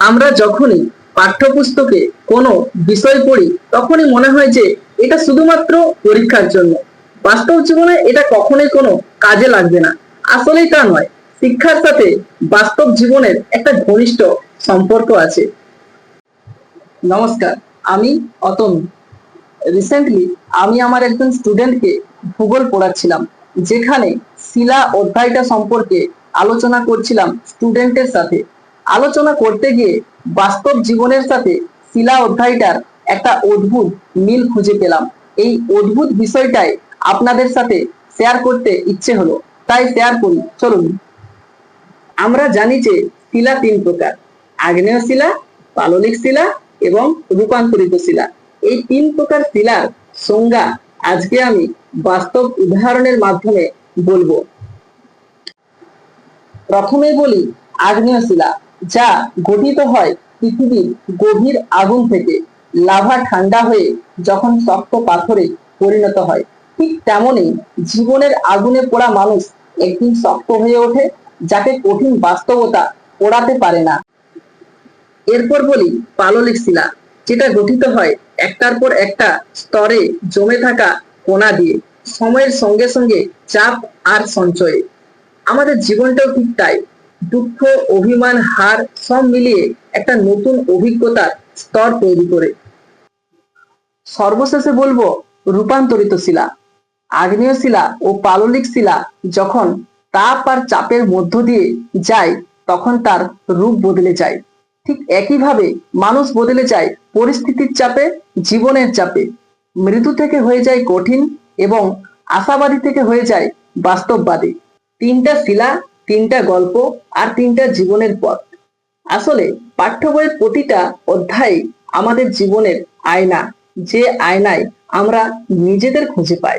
আমরা যখনই পাঠ্যপুস্তকে কোনো বিষয় পড়ি, তখনই মনে হয় যে এটা শুধুমাত্র পরীক্ষার জন্য। বাস্তব জীবনে এটা কখনোই কোনো কাজে লাগবে না। আসলেই তা নয়। শিক্ষার সাথে বাস্তব জীবনের একটা ঘনিষ্ঠ সম্পর্ক আছে। নমস্কার, আমি অতনু। রিসেন্টলি আমি আমার একজন স্টুডেন্টকে ভূগোল পড়াচ্ছিলাম, যেখানে শিলা অধ্যায়টা সম্পর্কে আলোচনা করছিলাম স্টুডেন্টের সাথে। আলোচনা করতে গিয়ে বাস্তব জীবনের সাথে শিলা অধ্যায়টার একটা অদ্ভুত মিল খুঁজে পেলাম। এই অদ্ভুত বিষয়টাই আপনাদের সাথে শেয়ার করতে ইচ্ছে হলো। তাই শেয়ার করি, চলুন। আমরা জানি যে শিলা তিন প্রকার, আগ্নেয় শিলা পাললিক শিলা এবং রূপান্তরিত শিলা। এই তিন প্রকার শিলার সংজ্ঞা আজকে আমি বাস্তব উদাহরণের মাধ্যমে বলব। প্রথমে বলি আগ্নেয় শিলা। যা গঠিত হয় পৃথিবীর গভীর আগুন থেকে। লাভা ঠান্ডা হয়ে যখন শক্ত পাথরে পরিণত হয়, ঠিক তেমনই জীবনের আগুনে পোড়া মানুষ একদিন শক্ত হয়ে ওঠে, যাকে কঠিন বাস্তবতা পোড়াতে পারে না। এরপর বলি পাললিক শিলা, যেটা গঠিত হয় একটার পর একটা স্তরে জমে থাকা কোনা দিয়ে। সময়ের সঙ্গে সঙ্গে চাপ আর সঞ্চয়ে। আমাদের জীবনটাও ঠিক তাই। দুঃখ, অভিমান, হার সব মিলিয়ে একটা নতুন অভিজ্ঞতার স্তর তৈরি করে। সর্বশেষে বলব, রূপান্তরিত শিলা। আগ্নেয় শিলা ও পাললিক শিলা যখন তাপ আর চাপের মধ্য দিয়ে যায়, তখন তার রূপ বদলে যায়। ঠিক একইভাবে মানুষ বদলে যায় পরিস্থিতির চাপে, জীবনের চাপে। মৃত্যু থেকে হয়ে যায় কঠিন এবং আশাবাদী থেকে হয়ে যায় বাস্তববাদী। তিনটা শিলা তিনটা গল্প আর তিনটা জীবনের পথ। আসলে পাঠ্য বইয়ের প্রতিটা অধ্যায় আমাদের জীবনের আয়না। যে আয়নায় আমরা নিজেদের খুঁজে পাই।